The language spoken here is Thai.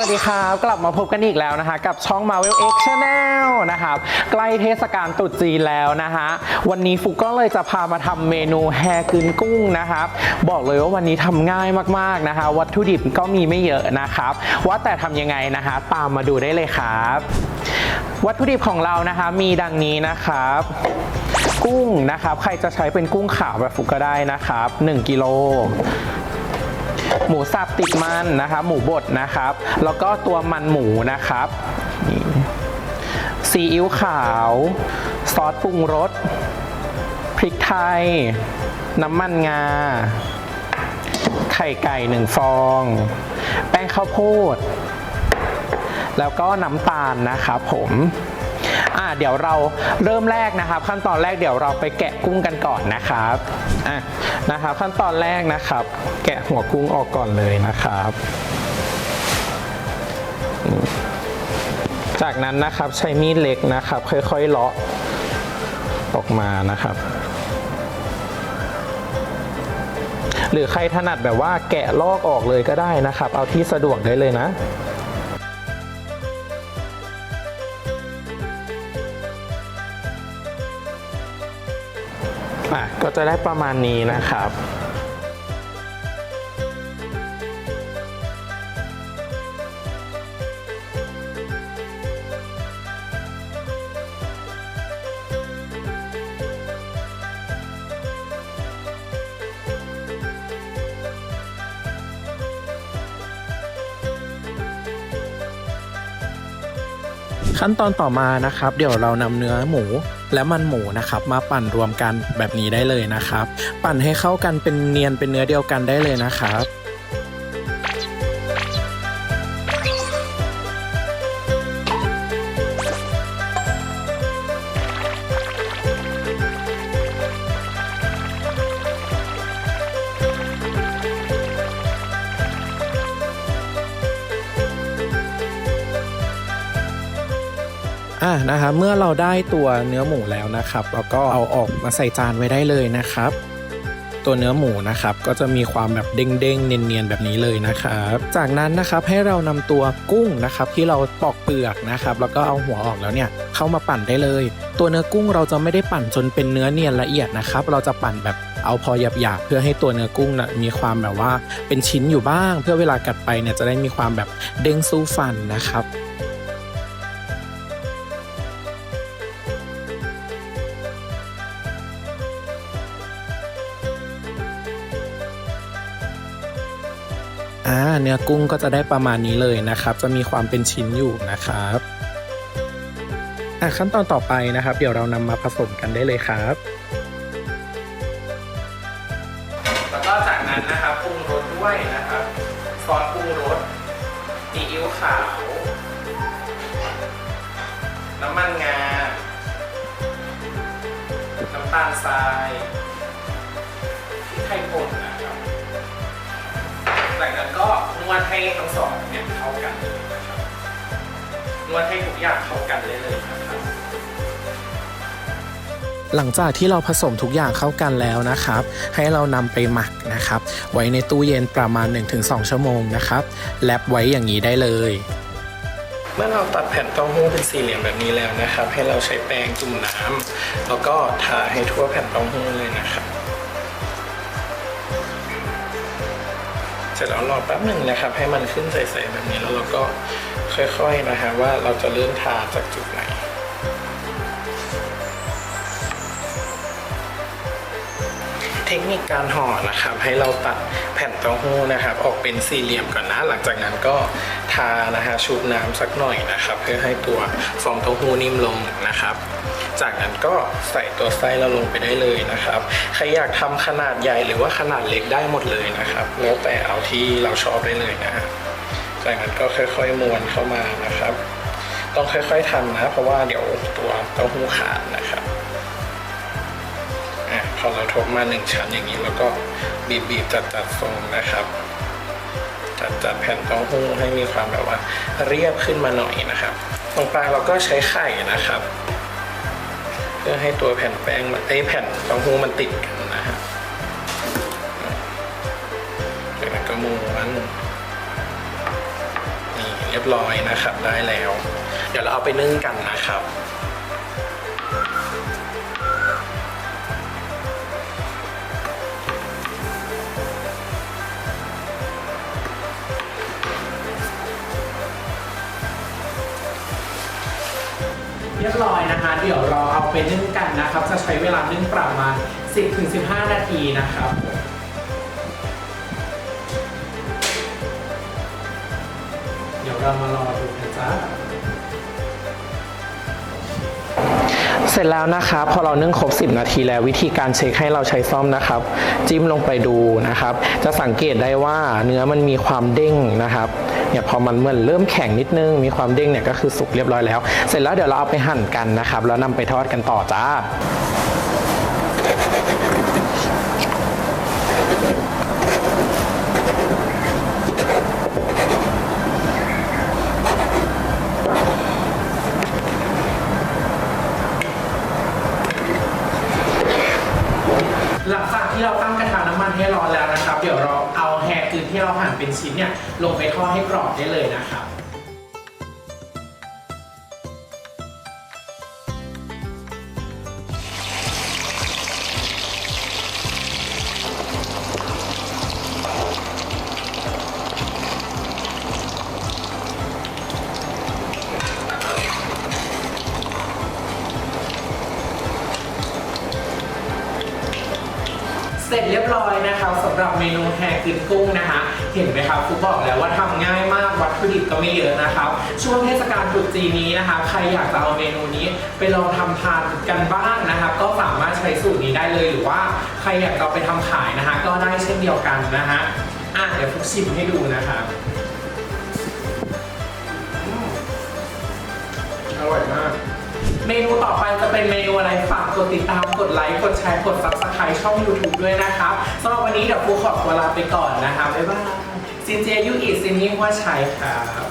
วัสดีครับกลับมาพบกันอีกแล้วนะคะ กับช่อง Marvel X Channel นะครับใกล้เทศกาลตรุษจีนแล้วนะฮะวันนี้ฟุกก็เลยจะพามาทำเมนูแฮกึนกุ้งนะครับบอกเลยว่าวันนี้ทำง่ายมากๆนะคะ วัตถุดิบก็มีไม่เยอะนะครับ ว่าแต่ทำยังไงนะคะ ตามมาดูได้เลยครับ วัตถุดิบของเรานะคะมีดังนี้นะครับกุ้งนะครับ ใครจะใช้เป็นกุ้งขาวแบบฟุกก็ได้นะครับ 1กิโล หมูสับติดมันนะครับ หมูบดนะครับ แล้วก็ตัวมันหมูนะครับซีอิ๊วขาว ซอสปรุงรส พริกไทย น้ำมันงา ไข่ไก่หนึ่งฟอง แป้งข้าวโพด แล้วก็น้ำตาลนะครับผม เดี๋ยวเราเริ่มแรกนะครับ ขั้นตอนแรกเดี๋ยวเราไปแกะกุ้งกันก่อนนะครับอะนะครับ ขั้นตอนแรกนะครับ แกะหัวกุ้งออกก่อนเลยนะครับจากนั้นนะครับใช้มีดเล็กนะครับ ค่อยๆเลาะออกมานะครับ หรือใครถนัดแบบว่าแกะลอกออกเลยก็ได้นะครับ เอาที่สะดวกได้เลยนะ อะก็จะได้ประมาณนี้นะครับ ขั้นตอนต่อมานะครับ เดี๋ยวเรานำเนื้อหมู และมันหมูนะครับ มาปั่นรวมกันแบบนี้ได้เลยนะครับ ปั่นให้เข้ากันเป็นเนียนเป็นเนื้อเดียวกันได้เลยนะครับ อะนะครับเมื่อเราได้ตัวเนื้อหมูแล้วนะครับเราก็เอาออกมาใส่จานไว้ได้เลยนะครับ ตัวเนื้อหมูนะครับก็จะมีความแบบเด้งๆเนียนๆแบบนี้เลยนะครับ จากนั้นนะครับให้เรานำตัวกุ้งนะครับ ที่เราปอกเปลือกนะครับ แล้วก็เอาหัวออกแล้วเนี่ยเข้ามาปั่นได้เลย ตัวเนื้อกุ้งเราจะไม่ได้ปั่นจนเป็นเนื้อเนียนละเอียดนะครับ เราจะปั่นแบบเอาพอหยาบๆเพื่อให้ตัวเนื้อกุ้งนะมีความแบบว่าเป็นชิ้นอยู่บ้าง เพื่อเวลากัดไปเนี่ยจะได้มีความแบบเด้งสู้ฟันนะครับ อ่าเนื้อกุ้งก็จะได้ประมาณนี้เลยนะครับ จะมีความเป็นชิ้นอยู่นะครับอะขั้นตอนต่อไปนะครับ เดี๋ยวเรานำมาผสมกันได้เลยครับ แล้วก็จากนั้นนะครับปรุงรสด้วยนะครับซอสปรุงรสซีอิ๊วขาว น้ำมันงา น้ำตาลทราย วดให้ทั้งสองเนี่ยเข้ากันนะครับนวดให้ทุกอย่างเข้ากันเลยเลยนะครับหลังจากที่เราผสมทุกอย่างเข้ากันแล้วนะครับ ให้เรานำไปหมักนะครับ ไว้ในตู้เย็นประมาณ 1-2 ชั่วโมงนะครับแลบไว้อย่างนี้ได้เลย เมื่อเราตัดแผ่นเต้าหู้เป็นสี่เหลี่ยมแบบนี้แล้วนะครับ ให้เราใช้แป้งจุ่มน้ำแล้วก็ทาให้ทั่วแผ่นเต้าหู้เลยนะครับ เสร็จแล้วรอแป๊บหนึ่งนะครับ ให้มันขึ้นใสๆแบบนี้แล้วเราก็ค่อยๆนะฮะว่าเราจะเริ่มทาจากจุดไหนเทคนิคการห่อนะครับให้เราตัดแผ่นเต้าหู้นะครับ ออกเป็นสี่เหลี่ยมก่อนนะ หลังจากนั้นก็านะฮะชุบน้ำสักหน่อยนะครับ เพื่อให้ตัวฟองเต้าหู้นิ่มลงนะครับ จากนั้นก็ใส่ตัวไส้เราลงไปได้เลยนะครับ ใครอยากทำขนาดใหญ่หรือว่าขนาดเล็กได้หมดเลยนะครับ แล้วแต่เอาที่เราชอบได้เลยนะฮะจากนั้นก็ค่อยๆม้วนเข้ามานะครับ ต้องค่อยๆทำนะ เพราะว่าเดี๋ยวตัวเต้าหู้ขาดนะครับอพอเราทบมาหนึ่งชั้นอย่างนี้แล้วก็บีบบีบจัดจัดทรงนะครับ จัดจัดแผ่นเต้าหู้ให้มีความแบบว่าเรียบขึ้นมาหน่อยนะครับ ตรงกลางเราก็ใช้ไข่นะครับ เพื่อให้ตัวแผ่นแป้งมันไอแผ่นเต้าหู้มันติดกันนะฮะจากนั้นก็ม้วนนี่เรียบร้อยนะครับได้แล้ว เดี๋ยวเราเอาไปนึ่งกันนะครับ เรียบร้อยนะคะ เดี๋ยวเราเอาไปนึ่งกันนะครับ จะใช้เวลานึ่งประมาณ 10-15 นาทีนะครับเดี๋ยวเรามารอดูนะจ๊ะ ร็จแล้วนะครับพอเรานึ่งครบ 10 นาทีแล้ววิธีการเช็คให้เราใช้ซ่อมนะครับ จิ้มลงไปดูนะครับ จะสังเกตได้ว่าเนื้อมันมีความเด้งนะครับเนี่ยพอมันเหมือนเริ่มแข็งนิดนึงมีความเด้งเนี่ยก็คือสุกเรียบร้อยแล้ว เสร็จแล้วเดี๋ยวเราเอาไปหั่นกันนะครับ แล้วนำไปทอดกันต่อจ้า ลังจากที่เราตั้งกระทะน้ำมันให้ร้อนแล้วนะครับ เดี๋ยวเราเอาแฮกึนที่เราหั่นเป็นชิ้นเนี่ยลงไปทอดให้กรอบได้เลยนะครับ เสร็จเรียบร้อยนะคะสำหรับเมนูแฮกึนกุ้งนะคะ เห็นไหมครับครูบอกแล้วว่าทำง่ายมากวัตถุดิบก็ไม่เยอะนะครับ ช่วงเทศกาลตรุษจีนนี้นะคะ ใครอยากจะเอาเมนูนี้ไปลองทำทานกันบ้างนะครับ ก็สามารถใช้สูตรนี้ได้เลยหรือว่าใครอยากจะเอาไปทำขายนะคะ ก็ได้เช่นเดียวกันนะฮะอะเดี๋ยวฟุกชิมให้ดูนะครับอืมอร่อยมาก เมนูต่อไปจะเป็นเมนูอะไรฝากกดติดตามกดไลค์กดแชร์กดซับสไครต์ช่อง YouTube ด้วยนะครับสำหรับวันนี้เดี๋ยวฟูขอตัวลาไปก่อนนะคะบ๊ายบายซินเจียยูอีซินนี่ว่าชัยครับ